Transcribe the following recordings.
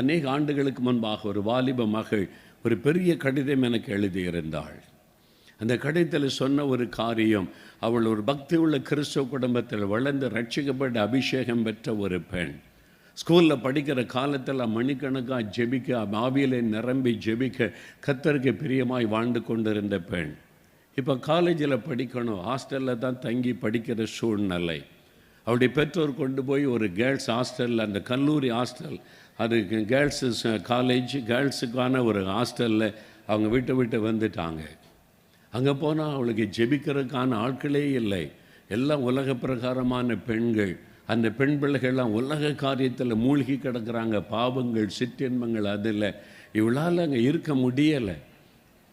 அநேக ஆண்டுகளுக்கு முன்பாக ஒரு வாலிப மகள் ஒரு பெரிய கடிதம் எனக்கு எழுதியிருந்தாள். அந்த கடிதத்தில் சொன்ன ஒரு காரியம் அவள் ஒரு பக்தி உள்ள கிறிஸ்தவ குடும்பத்தில் வளர்ந்து ரட்சிக்கப்பட்டு அபிஷேகம் பெற்ற ஒரு பெண். ஸ்கூலில் படிக்கிற காலத்தில் மணிக்கணக்காக ஜெபிக்க ஆவியிலே நிரம்பி ஜெபிக்க கத்தருக்கு பிரியமாய் வாழ்ந்து கொண்டிருந்த பெண். இப்போ காலேஜில் படிக்கணும் ஹாஸ்டலில் தான் தங்கி படிக்கிற சூழ்நிலை. அவருடைய பெற்றோர் கொண்டு போய் ஒரு கேர்ள்ஸ் ஹாஸ்டலில் அந்த கல்லூரி ஹாஸ்டல் அது கேர்ள்ஸு காலேஜ் கேர்ள்ஸுக்கான ஒரு ஹாஸ்டலில் அவங்க விட்டு விட்டு வந்துட்டாங்க. அங்கே போனால் அவளுக்கு ஜெபிக்கிறதுக்கான ஆட்களே இல்லை. எல்லாம் உலக பிரகாரமான பெண்கள். அந்த பெண் பிள்ளைகள்லாம் உலக காரியத்தில் மூழ்கி கிடக்கிறாங்க. பாவங்கள் சிற்றின்பங்கள் அதில். இவளால் அங்கே இருக்க முடியலை.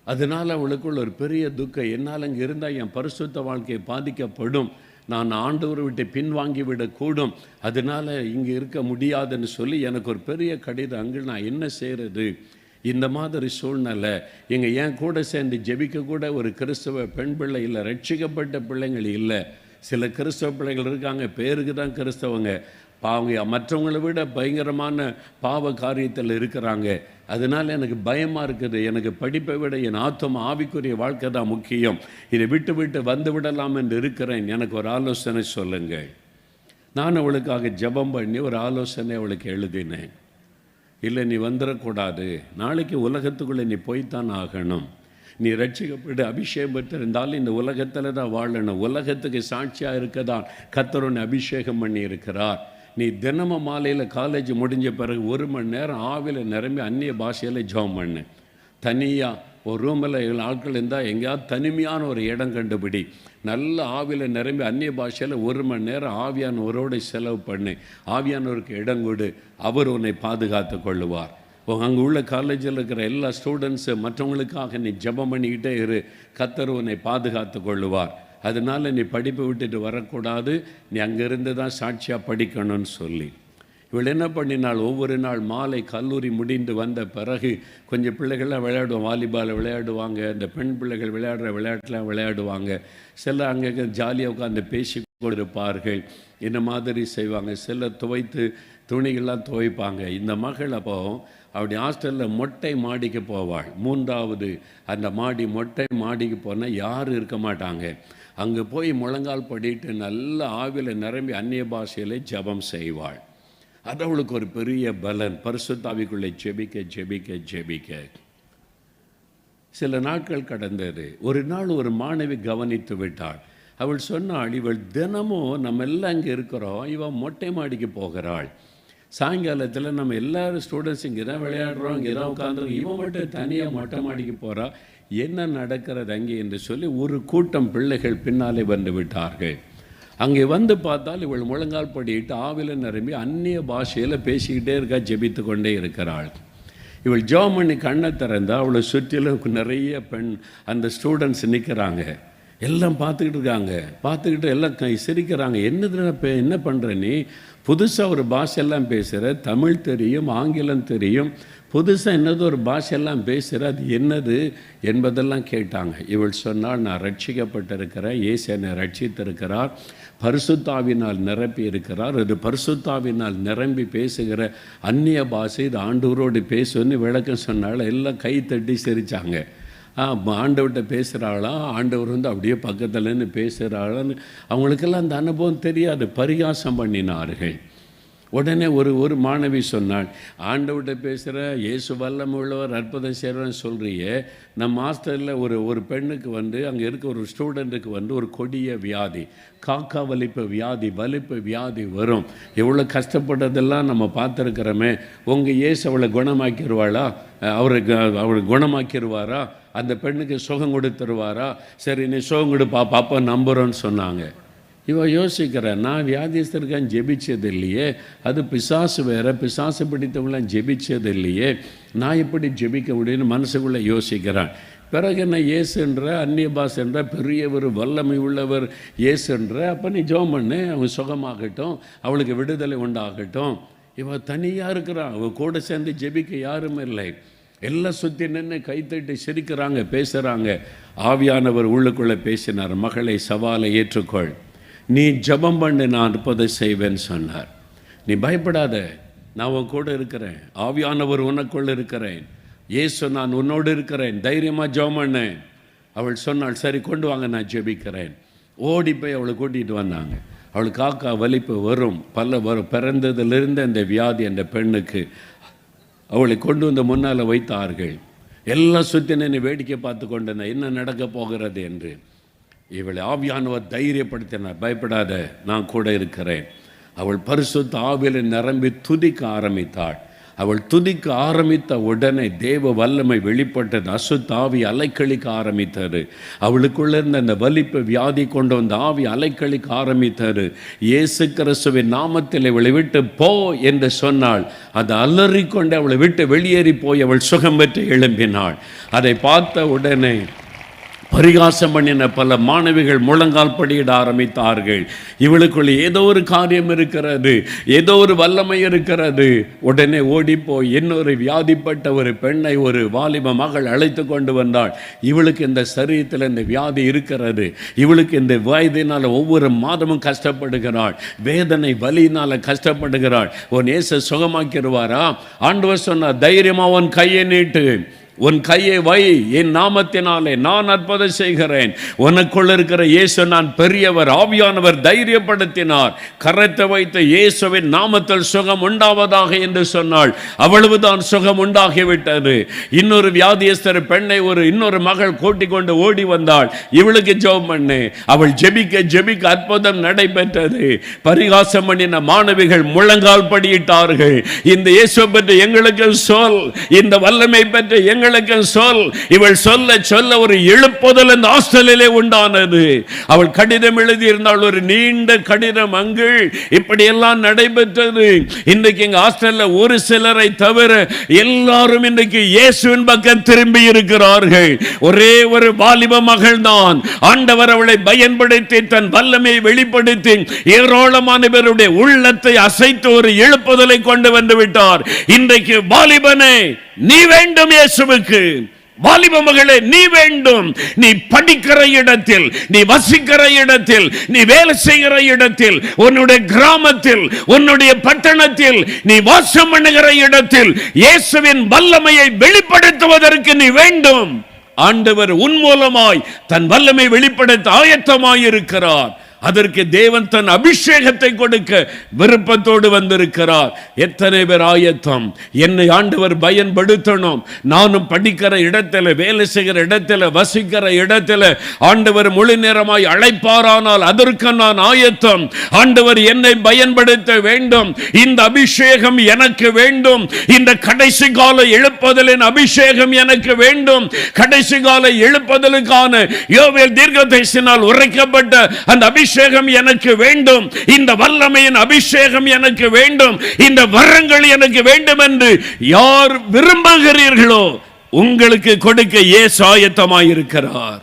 அதனால் அவளுக்குள்ள ஒரு பெரிய துக்கம். என்னால் அங்கே இருந்தால் என் பரிசுத்த வாழ்க்கை பாதிக்கப்படும். நான் ஆண்டவரை விட்டு பின்வாங்கி விடக்கூடும் அதனால் இங்கே இருக்க முடியாதுன்னு சொல்லி எனக்கு ஒரு பெரிய கடிதம் அங்கே நான் என்ன செய்கிறது இந்த மாதிரி சூழ்நிலை. எங்கள் என் கூட சேர்ந்து ஜெபிக்க கூட ஒரு கிறிஸ்தவ பெண் பிள்ளை இல்லை ரட்சிக்கப்பட்ட பிள்ளைங்கள் இல்லை. சில கிறிஸ்தவ பிள்ளைகள் இருக்காங்க பேருக்கு தான் கிறிஸ்தவங்க. பாவங்க மற்றவங்களை விட பயங்கரமான பாவ காரியத்தில் இருக்கிறாங்க. அதனால் எனக்கு பயமாக இருக்குது. எனக்கு படிப்பை விட என் ஆத்தம் ஆவிக்குரிய வாழ்க்கை தான் முக்கியம். இதை விட்டு விட்டு வந்து விடலாம் என்று இருக்கிறேன். எனக்கு ஒரு ஆலோசனை சொல்லுங்கள் நான் அவளுக்காக ஜெபம் பண்ணி ஒரு ஆலோசனை அவளுக்கு எழுதினேன். இல்லை நீ வந்துடக்கூடாது நாளைக்கு உலகத்துக்குள்ளே நீ போய்த்தான் ஆகணும். நீ ரட்சிக்கப்பட்டு அபிஷேகம் பெற்றிருந்தாலும் இந்த உலகத்தில் தான் வாழணும். உலகத்துக்கு சாட்சியாக இருக்கதான் தான் அபிஷேகம் பண்ணி இருக்கிறார் நீ தினமும் மாலையில் காலேஜ் முடிஞ்ச பிறகு ஒரு மணி நேரம் ஆவியில் நிரம்பி அந்நிய பாஷையில் ஜெபம் பண்ணு. தனியாக ஒரு ரூமில் ஆட்கள் இருந்தால் எங்கேயாவது தனிமையான ஒரு இடம் கண்டுபிடி. நல்ல ஆவியில் நிரம்பி அந்நிய பாஷையில் ஒரு மணி நேரம் ஆவியானவரோடு செலவு பண்ணு. ஆவியானவருக்கு இடம் கொடு. அவர் உன்னை பாதுகாத்து கொள்ளுவார். அங்கே உள்ள காலேஜில் இருக்கிற எல்லா ஸ்டூடெண்ட்ஸு மற்றவங்களுக்காக நீ ஜெபம் பண்ணிக்கிட்டே இரு. கத்தர் உன்னை பாதுகாத்து கொள்ளுவார். அதனால் நீ படிப்பை விட்டுட்டு வரக்கூடாது. நீ அங்கேருந்து தான் சாட்சியாக படிக்கணும்னு சொல்லி. இவள் என்ன பண்ணினாள்? ஒவ்வொரு நாள் மாலை கல்லூரி முடிந்து வந்த பிறகு கொஞ்சம் பிள்ளைகள்லாம் விளையாடுவோம். வாலிபால் விளையாடுவாங்க இந்த பெண் பிள்ளைகள் விளையாடுற விளையாட்டுலாம் விளையாடுவாங்க. சில அங்கே ஜாலியாக உட்காந்து பேசி கொண்டிருப்பார்கள். இந்த மாதிரி செய்வாங்க? சிலர் துவைத்து துணிகள்லாம் துவைப்பாங்க. இந்த மகள் அப்போ அப்படி ஹாஸ்டலில் மொட்டை மாடிக்கு போவாள். மூன்றாவது அந்த மாடி மொட்டை மாடிக்கு போனால் யாரும் இருக்க மாட்டாங்க. அங்கே போய் முழங்கால் படிட்டு நல்ல ஆவியில் நிரம்பி அந்நிய பாஷையில் ஜபம் செய்வாள். அது அவளுக்கு ஒரு பெரிய பலன். பரிசுத்தாவிக்குள்ளே ஜெபிக்க ஜெபிக்க ஜெபிக்க. சில நாட்கள் கடந்தது. ஒரு நாள் ஒரு மாணவி கவனித்து விட்டாள். அவள் சொன்னாள் இவள் தினமும் நம்ம எல்லாம் இங்கே இருக்கிறோம். இவள் மொட்டை மாடிக்கு போகிறாள். சாயங்காலத்தில் நம்ம எல்லாரும் ஸ்டூடெண்ட்ஸ் இங்கே தான் விளையாடுறோம் இங்கே தான் உட்காந்துருக்கோம் இவன் மட்டும் தனியாக மொட்டை மாடிக்கு போகிறா என்ன நடக்கிறது அங்கே என்று சொல்லி ஒரு கூட்டம் பிள்ளைகள் பின்னாலே வந்து விட்டார்கள். அங்கே வந்து பார்த்தால் இவள் முழங்கால் படிட்டு ஆவில நிரம்பி அந்நிய பாஷையில் பேசிக்கிட்டே இருக்கா ஜெபித்து கொண்டே இருக்கிறாள். இவள் ஜோமணி கண்ணை திறந்தால் அவளை சுற்றிலும் நிறைய பெண் அந்த ஸ்டூடெண்ட்ஸ் நிற்கிறாங்க எல்லாம் பார்த்துக்கிட்டு இருக்காங்க. பார்த்துக்கிட்டு எல்லாம் கை சிரிக்கிறாங்க. என்னதுல பே என்ன பண்ணுற நீ? புதுசாக ஒரு பாஷெல்லாம் பேசுகிற தமிழ் தெரியும் ஆங்கிலம் தெரியும். புதுசாக என்னது ஒரு பாஷெல்லாம் பேசுகிற அது என்னது என்பதெல்லாம் கேட்டாங்க. இவள் சொன்னால் நான் ரட்சிக்கப்பட்டிருக்கிறேன். இயேசு என்னை ரட்சித்திருக்கிறார். பரிசுத்தாவினால் நிரப்பி இருக்கிறார். அது பரிசுத்தாவினால் நிரம்பி பேசுகிற அந்நிய பாஷை. இது ஆண்டவரோடு பேசுன்னு விளக்கம் சொன்னால் எல்லாம் கை தட்டி சிரித்தாங்க ஆண்டவர்கிட்ட பேசுகிறாளா ஆண்டவர் வந்து அப்படியே பக்கத்துலன்னு பேசுகிறாளான்னு அவங்களுக்கெல்லாம் அந்த அனுபவம் தெரியாது. பரிகாசம் பண்ணினார்கள். உடனே ஒரு ஒரு மாணவி சொன்னாள் ஆண்டவர்கிட்ட பேசுகிற இயேசு வல்லம் உள்ளவர் அற்புதம் செய்கிறன்னு சொல்கிறியே நம்ம மாஸ்டரில் ஒரு ஒரு பெண்ணுக்கு வந்து அங்கே இருக்க ஒரு ஸ்டூடெண்ட்டுக்கு வந்து ஒரு கொடிய வியாதி காக்கா வலிப்பு வியாதி வலிப்பு வியாதி வரும். எவ்வளோ கஷ்டப்பட்டதெல்லாம் நம்ம பார்த்துருக்குறோமே. உங்கள் இயேசு அவளை குணமாக்கிடுவாளா அவருக்கு அவளை குணமாக்கிடுவாரா அந்த பெண்ணுக்கு சுகம் கொடுத்துருவாரா சரி நீ சுகம் கொடுப்பா பாப்பா நம்புகிறோன்னு சொன்னாங்க. இவன் யோசிக்கிறேன் நான் வியாதிஸ்தருக்கான் ஜெபிச்சது இல்லையே அது பிசாசு வேற பிசாசு பிடித்தவங்களாம் ஜெபிச்சது இல்லையே நான் எப்படி ஜெபிக்க முடியும்னு மனசுக்குள்ளே யோசிக்கிறேன். பிறகு என்ன ஏசுன்ற அந்நிய என்ற பெரியவர் வல்லமை உள்ளவர் ஏசுன்ற அப்போ நீ ஜோம் பண்ணு அவன் சுகமாகட்டும் அவளுக்கு விடுதலை உண்டாகட்டும். இவன் தனியாக இருக்கிறான் அவன் கூட சேர்ந்து ஜெபிக்க யாரும் இல்லை. எல்லாம் சுற்றி நின்று கைத்தட்டி சிரிக்கிறாங்க பேசுகிறாங்க ஆவியானவர் உள்ளுக்குள்ளே பேசினார் மகளை சவாலை ஏற்றுக்கொள். நீ ஜபம் பண்ணு நான் அற்புதம் செய்வேன்னு சொன்னார். நீ பயப்படாத நான் உன் கூட இருக்கிறேன். ஆவியானவர் உனக்குள்ள இருக்கிறேன். ஏசு நான் உன்னோடு இருக்கிறேன். தைரியமா ஜெபம் பண்ணேன் அவள் சொன்னாள் சரி கொண்டு வாங்க நான் ஜெபிக்கிறேன். ஓடி போய் அவளை கூட்டிகிட்டு வந்தாங்க. அவளுக்கு காக்கா வலிப்பு வரும் பல்ல வரும். பிறந்ததுலேருந்து அந்த வியாதி அந்த பெண்ணுக்கு அவளை கொண்டு வந்து முன்னால் வைத்தார்கள். எல்லாம் சுற்றி நின்று வேடிக்கை பார்த்து கொண்டன என்ன நடக்க போகிறது என்று. இவளை ஆவியானவர் தைரியப்படுத்தினார் பயப்படாத நான் கூட இருக்கிறேன். அவள் பரிசுத்த ஆவியில் நிரம்பி துதிக்க ஆரம்பித்தாள். அவள் துதிக்க ஆரம்பித்த உடனே தேவ வல்லமை வெளிப்பட்டது. அசுத்த ஆவி அலைக்கழிக்க ஆரம்பித்தார் அவளுக்குள்ள இருந்த அந்த வலிப்பு வியாதி கொண்டு வந்த ஆவி அலைக்கழிக்க ஆரம்பித்தார் இயேசு கிறிஸ்துவின் நாமத்தில் இவளை விட்டு போ என்று சொன்னாள். அது அலறிக்கொண்டு அவளை விட்டு வெளியேறி போய் அவள் சுகம் பெற்று எழும்பினாள். அதை பார்த்த உடனே பரிகாசம் பண்ணின பல மாணவிகள் முழங்கால் படியிட ஆரம்பித்தார்கள். இவளுக்குள்ள ஏதோ ஒரு காரியம் இருக்கிறது ஏதோ ஒரு வல்லமை இருக்கிறது. உடனே ஓடிப்போய் இன்னொரு வியாதிப்பட்ட ஒரு பெண்ணை ஒரு வாலிப மகள் அழைத்து கொண்டு வந்தாள். இவளுக்கு இந்த சரீரத்தில் இந்த வியாதி இருக்கிறது. இவளுக்கு இந்த வயதினால் ஒவ்வொரு மாதமும் கஷ்டப்படுகிறாள். வேதனை வலியினால் கஷ்டப்படுகிறாள். உன் ஏச சுகமாக்கிடுவாரா? ஆண்டவர் சொன்னார் தைரியமாக உன் கையை நீட்டு. உன் கையை வை என் நாமத்தினாலே நான் அற்புதம் செய்கிறேன். உனக்குள்ள இருக்கிற இயேசு நான் பெரியவர் ஆவியானவர் தைரியப்படுத்தினார். கரத்தை வைத்த இயேசுவின் நாமத்தில் சுகம் உண்டாவதாக என்று சொன்னாள். அவ்வளவுதான் சுகம் உண்டாகிவிட்டது. இன்னொரு வியாதியஸ்தர் பெண்ணை ஒரு இன்னொரு மகள் கூட்டிக் கொண்டு ஓடி வந்தாள். இவளுக்கு ஜெபம் பண்ணு. அவள் ஜெபிக்க ஜெபிக்க அற்புதம் நடைபெற்றது. பரிகாசம் பண்ணின மாணவிகள் முழங்கால் படியிட்டார்கள். இந்த இயேசு பற்றி எங்களுக்கு சொல். இந்த வல்லமை பற்றி எங்களுக்கு சொல். இவள் சொல்ல சொல்ல ஒரு எழுப்புதல் அந்த ஹாஸ்டலிலே உண்டானது. அவள் கடிதம் எழுதி இருந்தால் ஒரு நீண்ட கடிதம் அங்கு இப்படி எல்லாம் நடைபெற்றது. இன்றைக்கு எங்க ஹாஸ்டலில் ஒரு சிலரை தவிர எல்லாரும் இன்றைக்கு இயேசுவின் பக்கம் திரும்பி இருக்கிறார்கள். ஒரே ஒரு வாலிப மகள் தான் ஆண்டவர் அவளை பயன்படுத்தி தன் வல்லமையை வெளிப்படுத்தி ஏராளமான பேருடைய உள்ளத்தை அசைத்து ஒரு எழுப்புதலை கொண்டு வந்து விட்டார். இன்றைக்கு வாலிபனை நீ வேண்டும் இயேசுவுக்கு. வாலிப மகளே நீ வேண்டும். நீ படிக்கிற இடத்தில் நீ வசிக்கிற இடத்தில் நீ வேலை செய்கிற இடத்தில் உன்னுடைய கிராமத்தில் உன்னுடைய பட்டணத்தில் நீ வாசம் பண்ணுகிற இடத்தில் இயேசுவின் வல்லமையை வெளிப்படுத்துவதற்கு நீ வேண்டும். ஆண்டவர் உன் மூலமாய் தன் வல்லமை வெளிப்படுத்த ஆயத்தமாயிருக்கிறார். அதற்கு தேவன் தன் அபிஷேகத்தை கொடுக்க விருப்பத்தோடு வந்திருக்கிறார். எத்தனை பேர் ஆயத்தம்? என்னை ஆண்டவர் பயன்படுத்தணும். நானும் படிக்கிற இடத்துல வேலை செய்கிற இடத்துல வசிக்கிற இடத்துல ஆண்டவர் முழு நேரமாய் அழைப்பாரானால் அதற்கு நான் ஆயத்தம். ஆண்டவர் என்னை பயன்படுத்த வேண்டும். இந்த அபிஷேகம் எனக்கு வேண்டும். இந்த கடைசி கால எழுப்புதலின் அபிஷேகம் எனக்கு வேண்டும். கடைசி கால எழுப்புதலுக்கான யோவேல் தீர்க்கதரிசினால் உரைக்கப்பட்ட அந்த அபிஷேகம் எனக்கு வேண்டும். இந்த வல்லமையின் அபிஷேகம் எனக்கு வேண்டும். இந்த வரங்கள் எனக்கு வேண்டும் என்று யார் விரும்புகிறீர்களோ உங்களுக்கு கொடுக்க ஏ சாயத்தமாயிருக்கிறார்